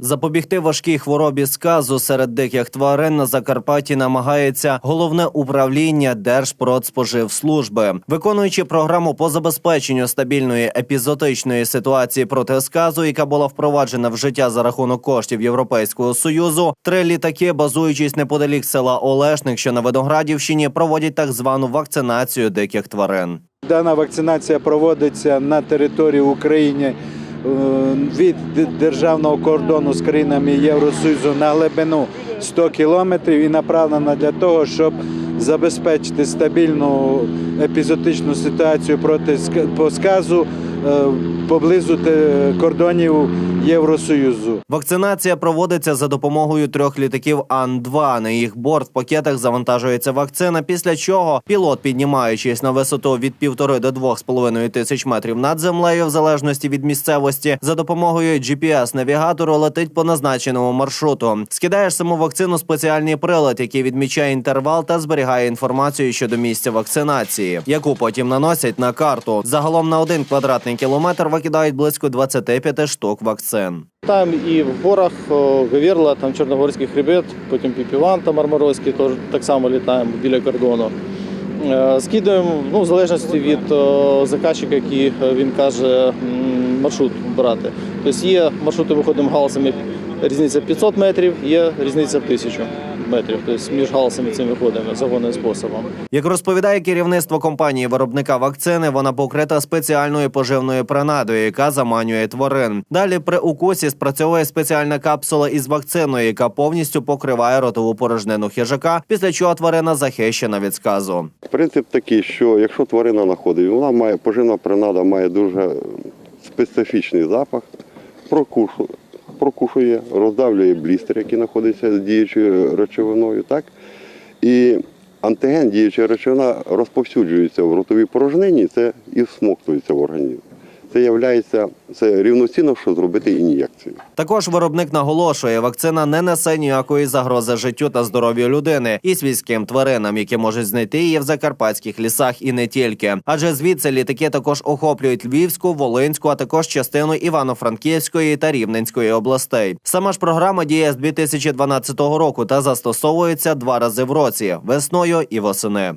Запобігти важкій хворобі сказу серед диких тварин на Закарпатті намагається головне управління Держпродспоживслужби. Виконуючи програму по забезпеченню стабільної епізотичної ситуації проти сказу, яка була впроваджена в життя за рахунок коштів Європейського союзу, три літаки, базуючись неподалік села Олешник, що на Виноградівщині, проводять так звану вакцинацію диких тварин. Дана вакцинація проводиться на території України від державного кордону з країнами Євросоюзу на глибину 100 кілометрів і направлена для того, щоб забезпечити стабільну епізотичну ситуацію проти по сказу е, поблизу кордонів Євросоюзу. Вакцинація проводиться за допомогою трьох літаків Ан-2. На їх борт в пакетах завантажується вакцина. Після чого пілот, піднімаючись на висоту від півтори до двох з половиною тисяч метрів над землею, в залежності від місцевості, за допомогою GPS-навігатору летить по назначеному маршруту. Скидаєш саму вакцину спеціальний прилад, який відмічає інтервал та зберігає інформацію щодо місця вакцинації, яку потім наносять на карту. Загалом на один квадратний кілометр викидають близько 25 штук вакцин. Там і в горах Гавірла, там Чорногорський хребет, потім Піпіван, там Мармаровський, теж так само літаємо біля кордону. Е, Скидуємо ну, в залежності від заказчика, який е, він каже маршрут брати. Тобто є маршрути, виходимо галасами, різниця 500 метрів, є різниця 1000 метрів. Тобто між галсами цим виходимо загонним способом. Як розповідає керівництво компанії виробника вакцини, вона покрита спеціальною поживною принадою, яка заманює тварин. Далі при укусі спрацьовує спеціальна капсула із вакциною, яка повністю покриває ротову порожнину хижака, після чого тварина захищена від сказу. Принцип такий, що якщо тварина знаходить, вона має поживна принада, має дуже специфічний запах, прокушу, прокушує, роздавлює блістер, який знаходиться з діючою речовиною. Так? І антиген, діюча речовина, розповсюджується в ротовій порожнині, це і всмоктується в організм. Це являється це рівноцінно, що зробити ін'єкцію. Також виробник наголошує, вакцина не несе ніякої загрози життю та здоров'ю людини і свійським тваринам, які можуть знайти її в закарпатських лісах і не тільки. Адже звідси літаки також охоплюють Львівську, Волинську, а також частину Івано-Франківської та Рівненської областей. Сама ж програма діє з 2012 року та застосовується два рази в році весною і восени.